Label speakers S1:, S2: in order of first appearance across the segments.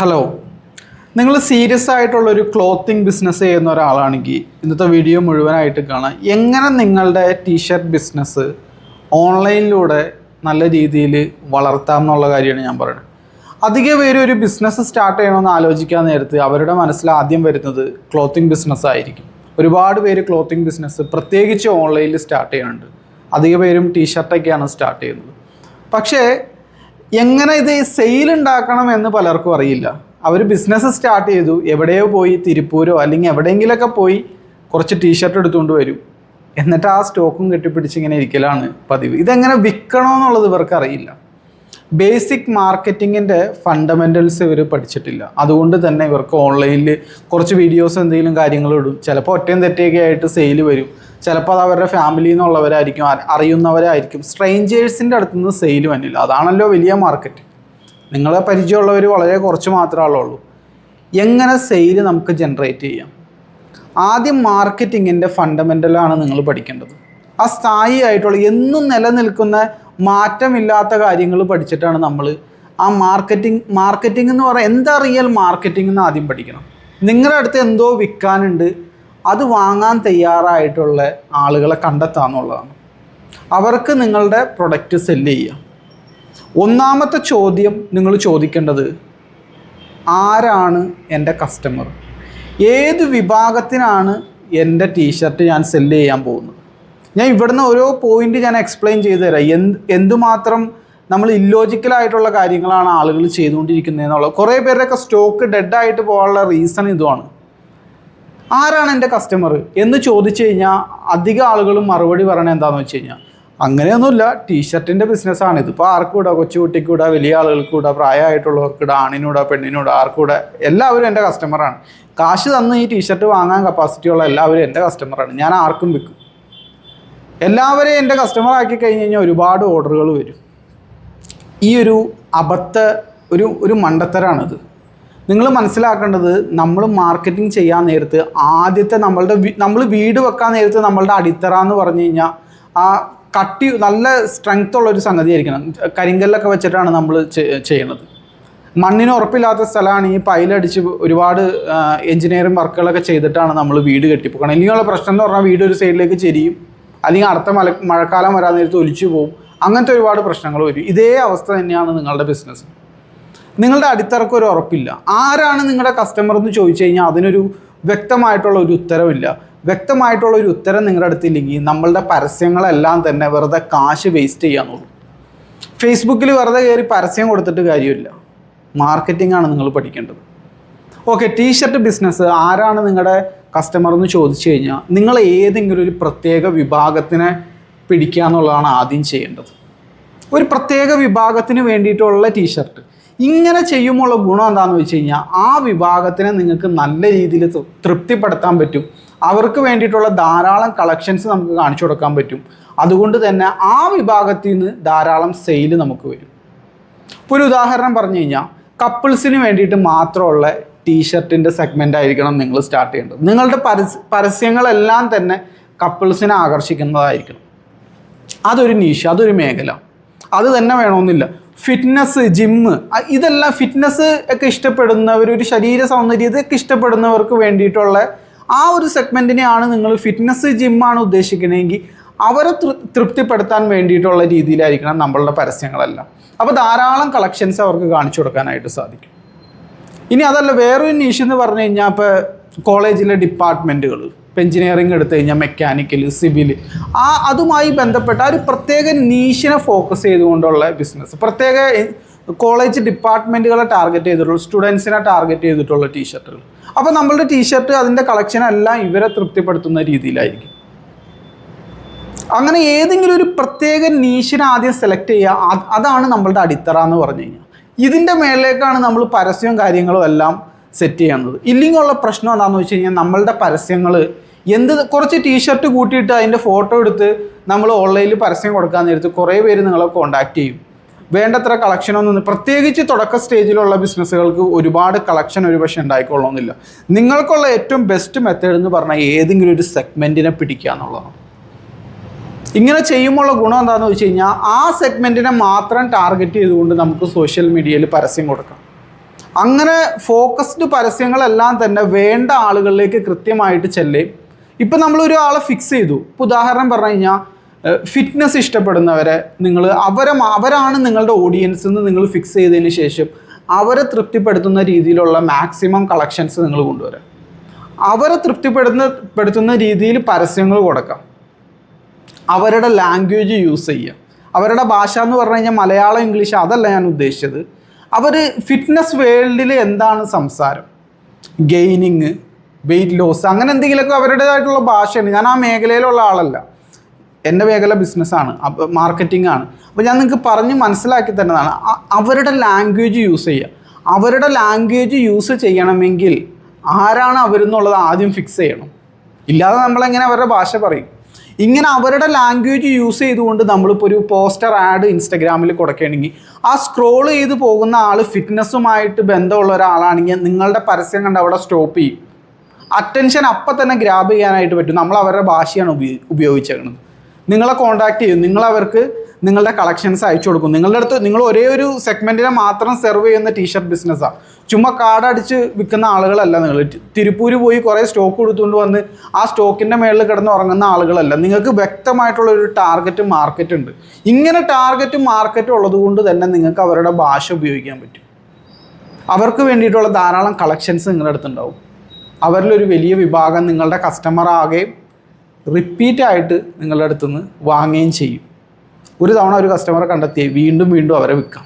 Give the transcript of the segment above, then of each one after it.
S1: Hello നിങ്ങൾ serious ആയിട്ടുള്ളൊരു clothing business ചെയ്യുന്ന ഒരാളാണെങ്കിൽ ഇന്നത്തെ വീഡിയോ മുഴുവനായിട്ട് കാണാം. എങ്ങനെ നിങ്ങളുടെ ടീഷർട്ട് ബിസിനസ് ഓൺലൈനിലൂടെ നല്ല രീതിയിൽ വളർത്താം എന്നുള്ള കാര്യമാണ് ഞാൻ പറയുന്നത്. അധിക പേര് ഒരു ബിസിനസ് സ്റ്റാർട്ട് ചെയ്യണമെന്ന് ആലോചിക്കാൻ നേരത്ത് അവരുടെ മനസ്സിൽ ആദ്യം വരുന്നത് ക്ലോത്തിങ് ബിസിനസ് ആയിരിക്കും. ഒരുപാട് പേര് ക്ലോത്തിങ് ബിസിനസ് പ്രത്യേകിച്ച് ഓൺലൈനിൽ സ്റ്റാർട്ട് ചെയ്യുന്നുണ്ട്. അധിക പേരും ടീഷർട്ടൊക്കെയാണ് സ്റ്റാർട്ട് ചെയ്യുന്നത്. പക്ഷേ എങ്ങനെ ഇത് സെയിൽ ഉണ്ടാക്കണം എന്ന് പലർക്കും അറിയില്ല. അവർ ബിസിനസ് സ്റ്റാർട്ട് ചെയ്തു. എവിടെയോ പോയി തിരുപ്പൂരോ അല്ലെങ്കിൽ എവിടെയെങ്കിലൊക്കെ പോയി കുറച്ച് ടീഷർട്ട് എടുത്തുകൊണ്ട് വരും. എന്നിട്ട് ആ സ്റ്റോക്കും കെട്ടിപ്പിടിച്ച് ഇങ്ങനെ ഇരിക്കലാണ് പതിവ്. ഇതെങ്ങനെ വിൽക്കണോ എന്നുള്ളത് ഇവർക്ക് അറിയില്ല. ബേസിക് മാർക്കറ്റിങ്ങിന്റെ ഫണ്ടമെന്റൽസ് ഇവർ പഠിച്ചിട്ടില്ല. അതുകൊണ്ട് തന്നെ ഇവർക്ക് ഓൺലൈനിൽ കുറച്ച് വീഡിയോസ് എന്തെങ്കിലും കാര്യങ്ങൾ ഇടും. ചിലപ്പോൾ ഒറ്റയും തെറ്റയൊക്കെ ആയിട്ട് സെയിൽ വരും. ചിലപ്പോൾ അത് അവരുടെ ഫാമിലിയിൽ നിന്നുള്ളവരായിരിക്കും അറിയുന്നവരായിരിക്കും. സ്ട്രെയിഞ്ചേഴ്സിന്റെ അടുത്ത് നിന്ന് സെയിൽ വന്നില്ല. അതാണല്ലോ വലിയ മാർക്കറ്റ് നിങ്ങളെ പരിചയമുള്ളവർ വളരെ കുറച്ച് മാത്രമേ ഉള്ളൂ എങ്ങനെ സെയിൽ നമുക്ക് ജനറേറ്റ് ചെയ്യാം? ആദ്യം മാർക്കറ്റിങ്ങിന്റെ ഫണ്ടമെന്റലാണ് നിങ്ങൾ പഠിക്കേണ്ടത്. ആ സ്ഥായി ആയിട്ടുള്ള എന്നും നിലനിൽക്കുന്ന മാറ്റമില്ലാത്ത കാര്യങ്ങൾ പഠിച്ചിട്ടാണ് നമ്മൾ ആ മാർക്കറ്റിംഗ് മാർക്കറ്റിംഗ് എന്ന് പറയുന്നത് എന്താ റിയൽ മാർക്കറ്റിംഗ് എന്ന് ആദ്യം പഠിക്കണം. നിങ്ങളുടെ അടുത്ത് എന്തോ വിൽക്കാനുണ്ട് അത് വാങ്ങാൻ തയ്യാറായിട്ടുള്ള ആളുകളെ കണ്ടെത്തുക എന്നുള്ളതാണ്. അവർക്ക് നിങ്ങളുടെ പ്രൊഡക്റ്റ് സെല്ല് ചെയ്യാം ഒന്നാമത്തെ ചോദ്യം നിങ്ങൾ ചോദിക്കേണ്ടത് ആരാണ് എന്റെ കസ്റ്റമർ ഏത് വിഭാഗത്തിനാണ് എന്റെ ടീഷർട്ട് ഞാൻ സെല്ല് ചെയ്യാൻ പോകുന്നത്? ഞാൻ ഇവിടുന്ന് ഓരോ പോയിന്റ് ഞാൻ എക്സ്പ്ലെയിൻ ചെയ്തു തരാം. എന്ത് എന്തുമാത്രം നമ്മൾ ഇല്ലോജിക്കലായിട്ടുള്ള കാര്യങ്ങളാണ് ആളുകൾ ചെയ്തുകൊണ്ടിരിക്കുന്നത് എന്നുള്ളത് കുറേ പേരുടെയൊക്കെ സ്റ്റോക്ക് ഡെഡായിട്ട് പോകാനുള്ള റീസൺ ഇതുമാണ്. ആരാണ് എന്റെ കസ്റ്റമർ എന്ന് ചോദിച്ചു കഴിഞ്ഞാൽ അധിക ആളുകളും മറുപടി പറയണത് എന്താണെന്ന് വെച്ച് കഴിഞ്ഞാൽ അങ്ങനെയൊന്നുമില്ല. ടീഷർട്ടിന്റെ ബിസിനസ്സാണ് ഇതിപ്പോൾ ആർക്കൂടാ കൊച്ചുകുട്ടിക്കൂടാ വലിയ ആളുകൾക്കൂടാ പ്രായമായിട്ടുള്ളവർക്കിടാ ആണിനൂടാ പെണ്ണിനൂടാ ആർക്കൂടെ എല്ലാവരും എന്റെ കസ്റ്റമറാണ് കാശ് തന്ന് ഈ ടീഷർട്ട് വാങ്ങാൻ കപ്പാസിറ്റിയുള്ള എല്ലാവരും എന്റെ കസ്റ്റമറാണ് ഞാൻ ആർക്കും വിൽക്കും. എല്ലാവരെയും എന്റെ കസ്റ്റമർ ആക്കി കഴിഞ്ഞ് കഴിഞ്ഞാൽ ഒരുപാട് ഓർഡറുകൾ വരും. ഈ ഒരു അബദ്ധ ഒരു ഒരു മണ്ടത്തരാണിത്. നിങ്ങൾ മനസ്സിലാക്കേണ്ടത് നമ്മൾ മാർക്കറ്റിംഗ് ചെയ്യാൻ നേരത്ത് ആദ്യത്തെ നമ്മളുടെ നമ്മൾ വീട് വെക്കാൻ നേരത്ത് നമ്മളുടെ അടിത്തറ എന്ന് പറഞ്ഞു കഴിഞ്ഞാൽ ആ കട്ടി നല്ല സ്ട്രെങ്ത് ഉള്ള ഒരു സംഗതി ആയിരിക്കണം. കരിങ്കല്ലൊക്കെ വെച്ചിട്ടാണ് നമ്മൾ ചെയ്യണത്. മണ്ണിന് ഉറപ്പില്ലാത്ത സ്ഥലമാണ് ഈ പൈലടിച്ച് ഒരുപാട് എഞ്ചിനീയറിംഗ് വർക്കുകളൊക്കെ ചെയ്തിട്ടാണ് നമ്മൾ വീട് കെട്ടിപ്പോക്കണം ഇനിയുള്ള പ്രശ്നം എന്ന് പറഞ്ഞാൽ വീട് ഒരു സൈഡിലേക്ക് ചെരിയും അല്ലെങ്കിൽ അടുത്ത മഴക്കാലം വരാൻ നേരത്ത് ഒലിച്ചു പോകും അങ്ങനത്തെ ഒരുപാട് പ്രശ്നങ്ങൾ വരും. ഇതേ അവസ്ഥ തന്നെയാണ് നിങ്ങളുടെ ബിസിനസ് നിങ്ങളുടെ അടിത്തറക്ക് ഒരു ഉറപ്പില്ല. ആരാണ് നിങ്ങളുടെ കസ്റ്റമർ എന്ന് ചോദിച്ചു കഴിഞ്ഞാൽ അതിനൊരു വ്യക്തമായിട്ടുള്ള ഒരു ഉത്തരവില്ല. വ്യക്തമായിട്ടുള്ള ഒരു ഉത്തരം നിങ്ങളുടെ അടുത്തില്ലെങ്കിൽ നമ്മളുടെ പരസ്യങ്ങളെല്ലാം തന്നെ വെറുതെ കാശ് വേസ്റ്റ് ചെയ്യാന്നുള്ളൂ ഫേസ്ബുക്കിൽ വെറുതെ കയറി പരസ്യം കൊടുത്തിട്ട് കാര്യമില്ല. മാർക്കറ്റിംഗ് ആണ് നിങ്ങൾ പഠിക്കേണ്ടത്. ഓക്കെ ടീഷർട്ട് ബിസിനസ് ആരാണ് നിങ്ങളുടെ കസ്റ്റമർ എന്ന് ചോദിച്ചു കഴിഞ്ഞാൽ നിങ്ങൾ ഏതെങ്കിലും ഒരു പ്രത്യേക വിഭാഗത്തിനെ പിടിക്കുക എന്നുള്ളതാണ് ആദ്യം ചെയ്യേണ്ടത്. ഒരു പ്രത്യേക വിഭാഗത്തിന് വേണ്ടിയിട്ടുള്ള ടീഷർട്ട് ഇങ്ങനെ ചെയ്യുമ്പോഴുള്ള ഗുണം എന്താണെന്ന് വെച്ച് കഴിഞ്ഞാൽ ആ വിഭാഗത്തിനെ നിങ്ങൾക്ക് നല്ല രീതിയിൽ തൃപ്തിപ്പെടുത്താൻ പറ്റും. അവർക്ക് വേണ്ടിയിട്ടുള്ള ധാരാളം കളക്ഷൻസ് നമുക്ക് കാണിച്ചു കൊടുക്കാൻ പറ്റും. അതുകൊണ്ട് തന്നെ ആ വിഭാഗത്തിൽ നിന്ന് ധാരാളം സെയിൽ നമുക്ക് വരും. ഇപ്പോൾ ഒരു ഉദാഹരണം പറഞ്ഞു കഴിഞ്ഞാൽ കപ്പിൾസിന് വേണ്ടിയിട്ട് മാത്രമുള്ള ടീഷർട്ടിന്റെ സെഗ്മെന്റ് ആയിരിക്കണം നിങ്ങൾ സ്റ്റാർട്ട് ചെയ്യേണ്ടത്. നിങ്ങളുടെ പരസ്യ പരസ്യങ്ങളെല്ലാം തന്നെ കപ്പിൾസിനെ ആകർഷിക്കുന്നതായിരിക്കണം. അതൊരു നീഷ് അതൊരു മേഖല. അത് തന്നെ വേണമെന്നില്ല. ഫിറ്റ്നസ് ജിമ്മ് ഇതെല്ലാം ഫിറ്റ്നസ് ഒക്കെ ഇഷ്ടപ്പെടുന്നവർ ഒരു ശരീര സൗന്ദര്യതൊക്കെ ഇഷ്ടപ്പെടുന്നവർക്ക് വേണ്ടിയിട്ടുള്ള ആ ഒരു സെഗ്മെന്റിനെയാണ് നിങ്ങൾ ഫിറ്റ്നസ് ജിമ്മാണ് ഉദ്ദേശിക്കുന്നതെങ്കിൽ അവരെ തൃപ്തിപ്പെടുത്താൻ വേണ്ടിയിട്ടുള്ള രീതിയിലായിരിക്കണം നമ്മളുടെ പരസ്യങ്ങളെല്ലാം. അപ്പോൾ ധാരാളം കളക്ഷൻസ് അവർക്ക് കാണിച്ചു കൊടുക്കാനായിട്ട് സാധിക്കും. ഇനി അതല്ല വേറൊരു നീഷ് എന്ന് പറഞ്ഞു കഴിഞ്ഞാൽ ഇപ്പോൾ കോളേജിലെ ഡിപ്പാർട്ട്മെന്റുകൾ ഇപ്പോൾ എഞ്ചിനീയറിംഗ് എടുത്തു കഴിഞ്ഞാൽ മെക്കാനിക്കൽ സിവിൽ ആ അതുമായി ബന്ധപ്പെട്ട ഒരു പ്രത്യേക നീഷിനെ ഫോക്കസ് ചെയ്തുകൊണ്ടുള്ള ബിസിനസ് പ്രത്യേക കോളേജ് ഡിപ്പാർട്ട്മെന്റുകളെ ടാർഗറ്റ് ചെയ്തിട്ടുള്ള സ്റ്റുഡൻസിനെ ടാർഗറ്റ് ചെയ്തിട്ടുള്ള ടീഷർട്ടുകൾ അപ്പോൾ നമ്മളുടെ ടീഷർട്ട് അതിന്റെ കളക്ഷൻ എല്ലാം ഇവരെ തൃപ്തിപ്പെടുത്തുന്ന രീതിയിലായിരിക്കും. അങ്ങനെ ഏതെങ്കിലും ഒരു പ്രത്യേക നീഷിനെ ആദ്യം സെലക്ട് ചെയ്യുക അതാണ് നമ്മളുടെ അടിത്തറ എന്ന് പറഞ്ഞു കഴിഞ്ഞാൽ. ഇതിന്റെ മേളിലേക്കാണ് നമ്മൾ പരസ്യവും കാര്യങ്ങളും എല്ലാം സെറ്റ് ചെയ്യുന്നത് ഇല്ലെങ്കിലുള്ള പ്രശ്നം എന്താണെന്ന് വെച്ച് കഴിഞ്ഞാൽ നമ്മളുടെ പരസ്യങ്ങൾ എന്ത് കുറച്ച് ടീഷർട്ട് കൂട്ടിയിട്ട് അതിന്റെ ഫോട്ടോ എടുത്ത് നമ്മൾ ഓൺലൈനിൽ പരസ്യം കൊടുക്കാൻ നേരത്ത് കുറേ പേര് നിങ്ങളെ കോൺടാക്ട് ചെയ്യും. വേണ്ടത്ര കളക്ഷനൊന്നും പ്രത്യേകിച്ച് തുടക്ക സ്റ്റേജിലുള്ള ബിസിനസ്സുകൾക്ക് ഒരുപാട് കളക്ഷൻ ഒരു പക്ഷെ ഉണ്ടായിക്കൊള്ളണമെന്നില്ല. നിങ്ങൾക്കുള്ള ഏറ്റവും ബെസ്റ്റ് മെത്തേഡ് എന്ന് പറഞ്ഞാൽ ഏതെങ്കിലും ഒരു സെഗ്മെന്റിനെ പിടിക്കുക എന്നുള്ളതാണ്. ഇങ്ങനെ ചെയ്യുമ്പോഴുള്ള ഗുണം എന്താണെന്ന് വെച്ച് കഴിഞ്ഞാൽ ആ സെഗ്മെന്റിനെ മാത്രം ടാർഗറ്റ് ചെയ്തുകൊണ്ട് നമുക്ക് സോഷ്യൽ മീഡിയയിൽ പരസ്യം കൊടുക്കാം. അങ്ങനെ ഫോക്കസ്ഡ് പരസ്യങ്ങളെല്ലാം തന്നെ വേണ്ട ആളുകളിലേക്ക് കൃത്യമായിട്ട് ചെല്ലേ. ഇപ്പം നമ്മൾ ആളെ ഫിക്സ് ചെയ്തു. ഇപ്പോൾ ഉദാഹരണം പറഞ്ഞു കഴിഞ്ഞാൽ ഫിറ്റ്നസ് ഇഷ്ടപ്പെടുന്നവരെ നിങ്ങൾ അവരെ അവരാണ് നിങ്ങളുടെ ഓഡിയൻസ് എന്ന് നിങ്ങൾ ഫിക്സ് ചെയ്തതിന് ശേഷം അവരെ തൃപ്തിപ്പെടുത്തുന്ന രീതിയിലുള്ള മാക്സിമം കളക്ഷൻസ് നിങ്ങൾ കൊണ്ടുവരാം. അവരെ തൃപ്തിപ്പെടുന്ന പെടുത്തുന്ന രീതിയിൽ പരസ്യങ്ങൾ കൊടുക്കാം. അവരുടെ ലാംഗ്വേജ് യൂസ് ചെയ്യുക അവരുടെ ഭാഷ എന്ന് പറഞ്ഞു കഴിഞ്ഞാൽ മലയാളം ഇംഗ്ലീഷ് അതല്ല ഞാൻ ഉദ്ദേശിച്ചത്. അവർ ഫിറ്റ്നസ് വേൾഡിൽ എന്താണ് സംസാരം? ഗെയിനിങ് വെയിറ്റ് ലോസ് അങ്ങനെ എന്തെങ്കിലുമൊക്കെ അവരുടേതായിട്ടുള്ള ഭാഷയാണ് ഞാൻ ആ മേഖലയിലുള്ള ആളല്ല. എന്റെ മേഖല ബിസിനസ്സാണ് അപ്പോൾ മാർക്കറ്റിംഗ് ആണ്. അപ്പോൾ ഞാൻ നിങ്ങൾക്ക് പറഞ്ഞ് മനസ്സിലാക്കി തന്നതാണ് അവരുടെ ലാംഗ്വേജ് യൂസ് ചെയ്യുക അവരുടെ ലാംഗ്വേജ് യൂസ് ചെയ്യണമെങ്കിൽ ആരാണ് അവരെന്നുള്ളത് ആദ്യം ഫിക്സ് ചെയ്യണം. ഇല്ലാതെ നമ്മളെങ്ങനെ അവരുടെ ഭാഷ പറയും? ഇങ്ങനെ അവരുടെ ലാംഗ്വേജ് യൂസ് ചെയ്തുകൊണ്ട് നമ്മളിപ്പോൾ ഒരു പോസ്റ്റർ ആഡ് ഇൻസ്റ്റഗ്രാമിൽ കൊടുക്കുകയാണെങ്കിൽ ആ സ്ക്രോൾ ചെയ്ത് പോകുന്ന ആൾ ഫിറ്റ്നസ്സുമായിട്ട് ബന്ധമുള്ള ഒരാളാണെങ്കിൽ നിങ്ങളുടെ പരസ്യം കണ്ട് അവിടെ സ്റ്റോപ്പ് ചെയ്യും. അറ്റൻഷൻ അപ്പം തന്നെ ഗ്രാബ് ചെയ്യാനായിട്ട് പറ്റും. നമ്മൾ അവരുടെ ഭാഷയാണ് ഉപയോഗി ഉപയോഗിച്ചേക്കുന്നത് നിങ്ങളെ കോൺടാക്ട് ചെയ്യും. നിങ്ങൾ അവർക്ക് നിങ്ങളുടെ കളക്ഷൻസ് അയച്ചു കൊടുക്കും. നിങ്ങളുടെ അടുത്ത് നിങ്ങൾ ഒരേ ഒരു സെഗ്മെന്റിനെ മാത്രം സെർവ് ചെയ്യുന്ന ടീഷർട്ട് ബിസിനസ്സാണ് ചുമ്മാ കാടടിച്ച് വിൽക്കുന്ന ആളുകളല്ല നിങ്ങൾ. തിരുപ്പൂര് പോയി കുറേ സ്റ്റോക്ക് കൊടുത്തുകൊണ്ട് വന്ന് ആ സ്റ്റോക്കിന്റെ മേളിൽ കിടന്ന് ഉറങ്ങുന്ന ആളുകളല്ല. നിങ്ങൾക്ക് വ്യക്തമായിട്ടുള്ള ഒരു ടാർഗറ്റ് മാർക്കറ്റ് ഉണ്ട്. ഇങ്ങനെ ടാർഗറ്റ് മാർക്കറ്റ് ഉള്ളതുകൊണ്ട് തന്നെ നിങ്ങൾക്ക് അവരുടെ ഭാഷ ഉപയോഗിക്കാൻ പറ്റും. അവർക്ക് വേണ്ടിയിട്ടുള്ള ധാരാളം കളക്ഷൻസ് നിങ്ങളുടെ അടുത്തുണ്ടാവും. അവരിലൊരു വലിയ വിഭാഗം നിങ്ങളുടെ കസ്റ്റമർ ആകുകയും റിപ്പീറ്റായിട്ട് നിങ്ങളുടെ അടുത്തുനിന്ന് വാങ്ങുകയും ചെയ്യും. ഒരു തവണ ഒരു കസ്റ്റമറെ കണ്ടെത്തി വീണ്ടും വീണ്ടും അവരെ വിൽക്കാം.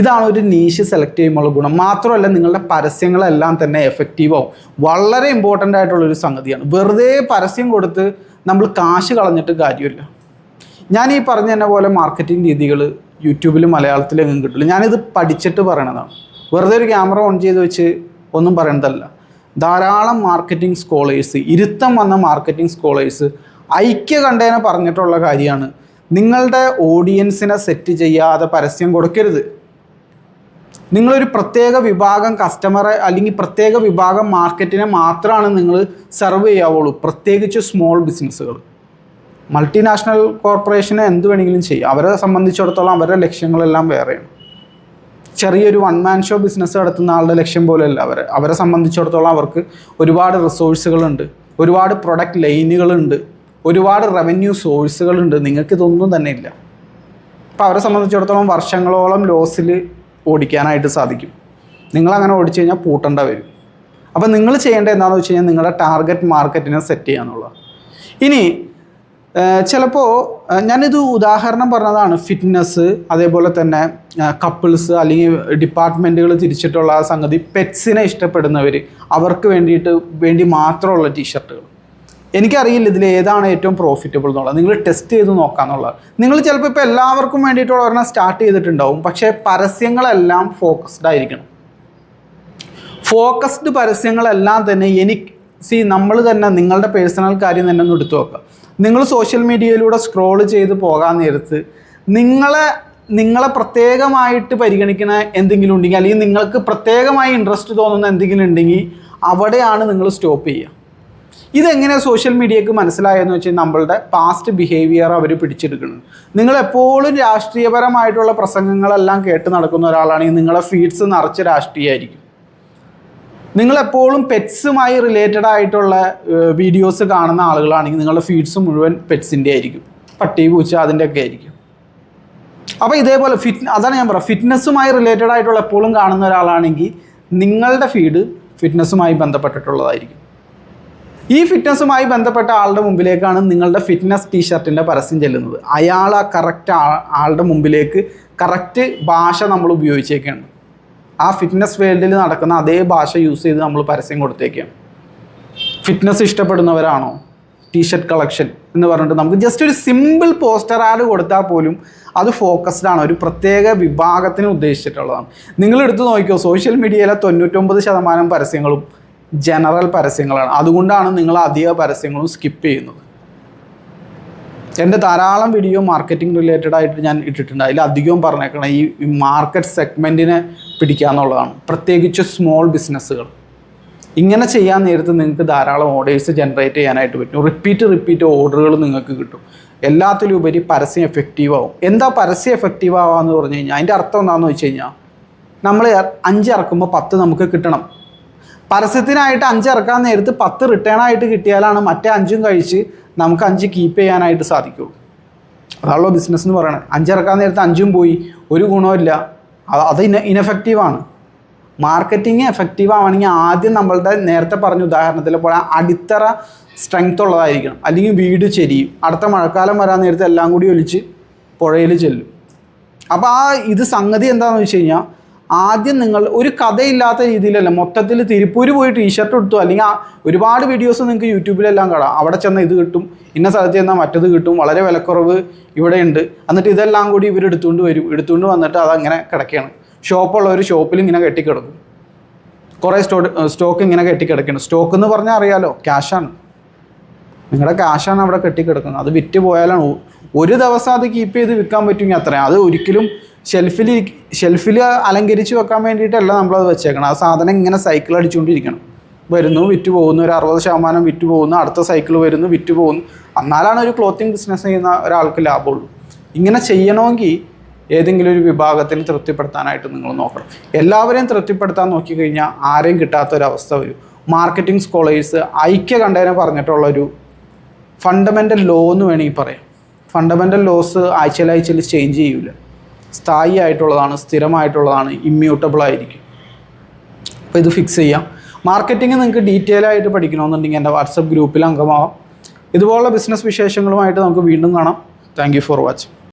S1: ഇതാണ് ഒരു നീഷ് സെലക്ട് ചെയ്യുമ്പോഴുള്ള ഗുണം. മാത്രമല്ല നിങ്ങളുടെ പരസ്യങ്ങളെല്ലാം തന്നെ എഫക്റ്റീവ് ആവും. വളരെ ഇമ്പോർട്ടന്റ് ആയിട്ടുള്ളൊരു സംഗതിയാണ്. വെറുതെ പരസ്യം കൊടുത്ത് നമ്മൾ കാശ് കളഞ്ഞിട്ട് കാര്യമില്ല. ഞാൻ ഈ പറഞ്ഞ തന്നെ പോലെ മാർക്കറ്റിംഗ് രീതികൾ യൂട്യൂബിൽ മലയാളത്തിലെങ്ങും കിട്ടില്ല ഞാനിത് പഠിച്ചിട്ട് പറയണതാണ്. വെറുതെ ഒരു ക്യാമറ ഓൺ ചെയ്ത് വെച്ച് ഒന്നും പറയണതല്ല. ധാരാളം മാർക്കറ്റിംഗ് സ്കോളേഴ്സ് ഇരുത്തം വന്ന മാർക്കറ്റിംഗ് സ്കോളേഴ്സ് ഐക്യ കണ്ടേനെ പറഞ്ഞിട്ടുള്ള കാര്യമാണ് നിങ്ങളുടെ ഓഡിയൻസിനെ സെറ്റ് ചെയ്യാതെ പരസ്യം കൊടുക്കരുത്. നിങ്ങളൊരു പ്രത്യേക വിഭാഗം കസ്റ്റമറെ അല്ലെങ്കിൽ പ്രത്യേക വിഭാഗം മാർക്കറ്റിനെ മാത്രമാണ് നിങ്ങൾ സെർവ് ചെയ്യാവുള്ളൂ. പ്രത്യേകിച്ച് സ്മോൾ ബിസിനസ്സുകൾ മൾട്ടിനാഷണൽ കോർപ്പറേഷനെ എന്ത് വേണമെങ്കിലും ചെയ്യാം. അവരെ സംബന്ധിച്ചിടത്തോളം അവരുടെ ലക്ഷ്യങ്ങളെല്ലാം വേറെയാണ്. ചെറിയൊരു വൺ മാൻ ഷോ ബിസിനസ് നടത്തുന്ന ആളുടെ ലക്ഷ്യം പോലെയല്ല അവരെ. അവരെ സംബന്ധിച്ചിടത്തോളം അവർക്ക് ഒരുപാട് റിസോഴ്സുകളുണ്ട് ഒരുപാട് പ്രൊഡക്റ്റ് ലൈനുകളുണ്ട് ഒരുപാട് റവന്യൂ സോഴ്സുകളുണ്ട് നിങ്ങൾക്ക് ഇതൊന്നും തന്നെ ഇല്ല. അപ്പോൾ അവരെ സംബന്ധിച്ചിടത്തോളം വർഷങ്ങളോളം ലോസിൽ ഓടിക്കാനായിട്ട് സാധിക്കും. നിങ്ങളങ്ങനെ ഓടിച്ചു കഴിഞ്ഞാൽ പൂട്ടേണ്ട വരും. അപ്പോൾ നിങ്ങൾ ചെയ്യേണ്ടത് എന്താണെന്ന് വെച്ച് കഴിഞ്ഞാൽ നിങ്ങളുടെ ടാർഗറ്റ് മാർക്കറ്റിനെ സെറ്റ് ചെയ്യുക എന്നുള്ളത് ഇനി ചിലപ്പോൾ ഞാനിത് ഉദാഹരണം പറഞ്ഞതാണ്. ഫിറ്റ്നസ് അതേപോലെ തന്നെ കപ്പിൾസ് അല്ലെങ്കിൽ ഡിപ്പാർട്ട്മെന്റുകൾ തിരിച്ചിട്ടുള്ള സംഗതി പെറ്റ്സിനെ ഇഷ്ടപ്പെടുന്നവർ അവർക്ക് വേണ്ടിയിട്ട് വേണ്ടി മാത്രമുള്ള ടീഷർട്ടുകൾ എനിക്കറിയില്ല ഇതിൽ ഏതാണ് ഏറ്റവും പ്രോഫിറ്റബിൾ എന്നുള്ളത്. നിങ്ങൾ ടെസ്റ്റ് ചെയ്ത് നോക്കാന്നുള്ളത് നിങ്ങൾ ചിലപ്പോൾ ഇപ്പോൾ എല്ലാവർക്കും വേണ്ടിയിട്ടുള്ള ഒരെണ്ണം സ്റ്റാർട്ട് ചെയ്തിട്ടുണ്ടാവും. പക്ഷേ പരസ്യങ്ങളെല്ലാം ഫോക്കസ്ഡ് ആയിരിക്കണം. ഫോക്കസ്ഡ് പരസ്യങ്ങളെല്ലാം തന്നെ എനിക്ക് സി നമ്മൾ തന്നെ നിങ്ങളുടെ പേഴ്സണൽ കാര്യം തന്നെ ഒന്ന് എടുത്തു നോക്കുക നിങ്ങൾ സോഷ്യൽ മീഡിയയിലൂടെ സ്ക്രോൾ ചെയ്ത് പോകാൻ നേരത്ത് നിങ്ങളെ നിങ്ങളെ പ്രത്യേകമായിട്ട് പരിഗണിക്കുന്ന എന്തെങ്കിലും ഉണ്ടെങ്കിൽ അല്ലെങ്കിൽ നിങ്ങൾക്ക് പ്രത്യേകമായി ഇൻട്രസ്റ്റ് തോന്നുന്ന എന്തെങ്കിലും ഉണ്ടെങ്കിൽ അവിടെയാണ് നിങ്ങൾ സ്റ്റോപ്പ് ചെയ്യുക. ഇതെങ്ങനെയാണ് സോഷ്യൽ മീഡിയക്ക് മനസ്സിലായെന്ന് വെച്ചാൽ നമ്മളുടെ പാസ്റ്റ് ബിഹേവിയർ അവർ പിടിച്ചെടുക്കുന്നത് നിങ്ങൾ എപ്പോഴും രാഷ്ട്രീയപരമായിട്ടുള്ള പ്രസംഗങ്ങളെല്ലാം കേട്ട് നടക്കുന്ന ഒരാളാണെങ്കിൽ നിങ്ങളെ ഫീഡ്സ് നിറച്ച് രാഷ്ട്രീയമായിരിക്കും നിങ്ങളെപ്പോഴും പെറ്റ്സുമായി റിലേറ്റഡ് ആയിട്ടുള്ള വീഡിയോസ് കാണുന്ന ആളുകളാണെങ്കിൽ നിങ്ങളുടെ ഫീഡ്സ് മുഴുവൻ പെറ്റ്സിന്റെ ആയിരിക്കും. പട്ടി പൂച്ച അതിന്റെ ഒക്കെ ആയിരിക്കും. അപ്പോൾ ഇതേപോലെ ഫിറ്റ് അതാണ് ഞാൻ പറയാം ഫിറ്റ്നസ്സുമായി റിലേറ്റഡ് ആയിട്ടുള്ള എപ്പോഴും കാണുന്ന ഒരാളാണെങ്കിൽ നിങ്ങളുടെ ഫീഡ് ഫിറ്റ്നസ്സുമായി ബന്ധപ്പെട്ടിട്ടുള്ളതായിരിക്കും. ഈ ഫിറ്റ്നസ്സുമായി ബന്ധപ്പെട്ട ആളുടെ മുമ്പിലേക്കാണ് നിങ്ങളുടെ ഫിറ്റ്നസ് ടീഷർട്ടിന്റെ പരസ്യം ചെല്ലുന്നത്. അയാൾ ആ കറക്റ്റ് ആളുടെ മുമ്പിലേക്ക് കറക്റ്റ് ഭാഷ നമ്മൾ ഉപയോഗിച്ചേക്കാണ്. ആ ഫിറ്റ്നസ് വേൾഡിൽ നടക്കുന്ന അതേ ഭാഷ യൂസ് ചെയ്ത് നമ്മൾ പരസ്യം കൊടുത്തേക്കാണ്. ഫിറ്റ്നസ് ഇഷ്ടപ്പെടുന്നവരാണോ? ടീഷർട്ട് കളക്ഷൻ എന്ന് പറഞ്ഞിട്ട് നമുക്ക് ജസ്റ്റ് ഒരു സിമ്പിൾ പോസ്റ്റർ ആഡ് കൊടുത്താൽ പോലും അത് ഫോക്കസ്ഡ് ആണ്. ഒരു പ്രത്യേക വിഭാഗത്തിന് ഉദ്ദേശിച്ചിട്ടുള്ളതാണ്. നിങ്ങൾ എടുത്തു നോക്കിയോ സോഷ്യൽ മീഡിയയിലെ തൊണ്ണൂറ്റൊമ്പത് ശതമാനം പരസ്യങ്ങളും ജനറൽ പരസ്യങ്ങളാണ്. അതുകൊണ്ടാണ് നിങ്ങൾ അധിക പരസ്യങ്ങളും സ്കിപ്പ് ചെയ്യുന്നത്. എന്റെ ധാരാളം വീഡിയോ മാർക്കറ്റിംഗ് റിലേറ്റഡ് ആയിട്ട് ഞാൻ ഇട്ടിട്ടുണ്ട്. അതിൽ അധികവും പറഞ്ഞേക്കണം ഈ മാർക്കറ്റ് സെഗ്മെന്റിനെ പിടിക്കുക എന്നുള്ളതാണ്. പ്രത്യേകിച്ച് സ്മോൾ ബിസിനസ്സുകൾ ഇങ്ങനെ ചെയ്യാൻ നേരത്ത് നിങ്ങൾക്ക് ധാരാളം ഓർഡേഴ്സ് ജനറേറ്റ് ചെയ്യാനായിട്ട് പറ്റും. റിപ്പീറ്റ് റിപ്പീറ്റ് ഓർഡറുകൾ നിങ്ങൾക്ക് കിട്ടും. എല്ലാത്തിലും ഉപരി പരസ്യം എഫക്റ്റീവ് ആവും. എന്താ പരസ്യം എഫക്റ്റീവ് എന്ന് പറഞ്ഞു കഴിഞ്ഞാൽ അതിന്റെ അർത്ഥം എന്താണെന്ന് വെച്ച് കഴിഞ്ഞാൽ നമ്മൾ അഞ്ച് ഇറക്കുമ്പോൾ പത്ത് നമുക്ക് കിട്ടണം. പരസ്യത്തിനായിട്ട് അഞ്ച് ഇറക്കാൻ നേരത്ത് പത്ത് റിട്ടേൺ ആയിട്ട് കിട്ടിയാലാണ് മറ്റേ അഞ്ചും കഴിച്ച് നമുക്ക് അഞ്ച് കീപ്പ് ചെയ്യാനായിട്ട് സാധിക്കുള്ളൂ അതാണല്ലോ ബിസിനസ് എന്ന് പറയണത്. അഞ്ചിറക്കാൻ നേരത്ത് അഞ്ചും പോയി ഒരു ഗുണമില്ല അത് ഇന ഇനഫക്റ്റീവാണ് മാർക്കറ്റിംഗ് എഫക്റ്റീവ് ആവണമെങ്കിൽ ആദ്യം നമ്മളുടെ നേരത്തെ പറഞ്ഞ ഉദാഹരണത്തിൽ പോലെ അടിത്തറ സ്ട്രെങ്ത് ഉള്ളതായിരിക്കണം. അല്ലെങ്കിൽ വീട് ചെരിയും. അടുത്ത മഴക്കാലം വരാൻ നേരത്തെ എല്ലാം കൂടി ഒലിച്ച് പുഴയിൽ ചെല്ലും. അപ്പോൾ ആ ഇത് സംഗതി എന്താണെന്ന് വെച്ച് കഴിഞ്ഞാൽ ആദ്യം നിങ്ങൾ ഒരു കഥയില്ലാത്ത രീതിയിലല്ല മൊത്തത്തിൽ തിരുപ്പൂർ പോയി ടീഷർട്ട് എടുത്തു അല്ലെങ്കിൽ ഒരുപാട് വീഡിയോസ് നിങ്ങൾക്ക് യൂട്യൂബിലെല്ലാം കാണാം. അവിടെ ചെന്നാൽ ഇത് കിട്ടും ഇന്ന സ്ഥലത്ത് ചെന്നാൽ മറ്റത് കിട്ടും വളരെ വിലക്കുറവ് ഇവിടെയുണ്ട് എന്നിട്ട് ഇതെല്ലാം കൂടി ഇവർ എടുത്തുകൊണ്ട് വരും. എടുത്തുകൊണ്ട് വന്നിട്ട് അതങ്ങനെ കിടക്കുകയാണ്. ഒരു ഷോപ്പിൽ ഇങ്ങനെ കെട്ടിക്കിടക്കും. കുറേ സ്റ്റോ സ്റ്റോക്ക് ഇങ്ങനെ കെട്ടിക്കിടക്കുന്നു സ്റ്റോക്ക് എന്ന് പറഞ്ഞാൽ അറിയാലോ ക്യാഷാണ് നിങ്ങളുടെ ക്യാഷാണ് അവിടെ കെട്ടിക്കിടക്കുന്നത്. അത് വിറ്റ് പോയാലാണ് ഒരു ദിവസം അത് കീപ്പ് ചെയ്ത് വിൽക്കാൻ പറ്റുമെങ്കിൽ അത്രയും. അത് ഒരിക്കലും ഷെൽഫിൽ ഷെൽഫിൽ അലങ്കരിച്ച് വെക്കാൻ വേണ്ടിയിട്ടല്ല നമ്മളത് വെച്ചേക്കണം ആ സാധനം ഇങ്ങനെ സൈക്കിൾ അടിച്ചുകൊണ്ടിരിക്കണം. വരുന്നു വിറ്റ് പോകുന്നു ഒരു അറുപത് ശതമാനം വിറ്റ് പോകുന്നു അടുത്ത സൈക്കിൾ വരുന്നു വിറ്റ് പോകുന്നു. എന്നാലാണ് ഒരു ക്ലോത്തിങ് ബിസിനസ് ചെയ്യുന്ന ഒരാൾക്ക് ലാഭമുള്ളൂ. ഇങ്ങനെ ചെയ്യണമെങ്കിൽ ഏതെങ്കിലും ഒരു വിഭാഗത്തിന് തൃപ്തിപ്പെടുത്താനായിട്ട് നിങ്ങൾ നോക്കണം. എല്ലാവരെയും തൃപ്തിപ്പെടുത്താൻ നോക്കിക്കഴിഞ്ഞാൽ ആരെയും കിട്ടാത്തൊരവസ്ഥ വരും. മാർക്കറ്റിംഗ് സ്കോളേഴ്സ് ഐക്യ കണ്ടതിനെ പറഞ്ഞിട്ടുള്ളൊരു ഫണ്ടമെന്റൽ ലോ എന്ന് വേണമെങ്കിൽ പറയാം. ഫണ്ടമെന്റൽ ലോസ് ആഴ്ചയിൽ ചേഞ്ച് ചെയ്യില്ല സ്ഥായി ആയിട്ടുള്ളതാണ് സ്ഥിരമായിട്ടുള്ളതാണ് ഇമ്മ്യൂട്ടബിൾ ആയിരിക്കും. അപ്പോൾ ഇത് ഫിക്സ് ചെയ്യാം. മാർക്കറ്റിംഗ് നിങ്ങൾക്ക് ഡീറ്റെയിൽ ആയിട്ട് പഠിക്കണമെന്നുണ്ടെങ്കിൽ എന്റെ വാട്സപ്പ് ഗ്രൂപ്പിൽ അംഗമാവാം. ഇതുപോലുള്ള ബിസിനസ് വിശേഷങ്ങളുമായിട്ട് നമുക്ക് വീണ്ടും കാണാം. Thank for watching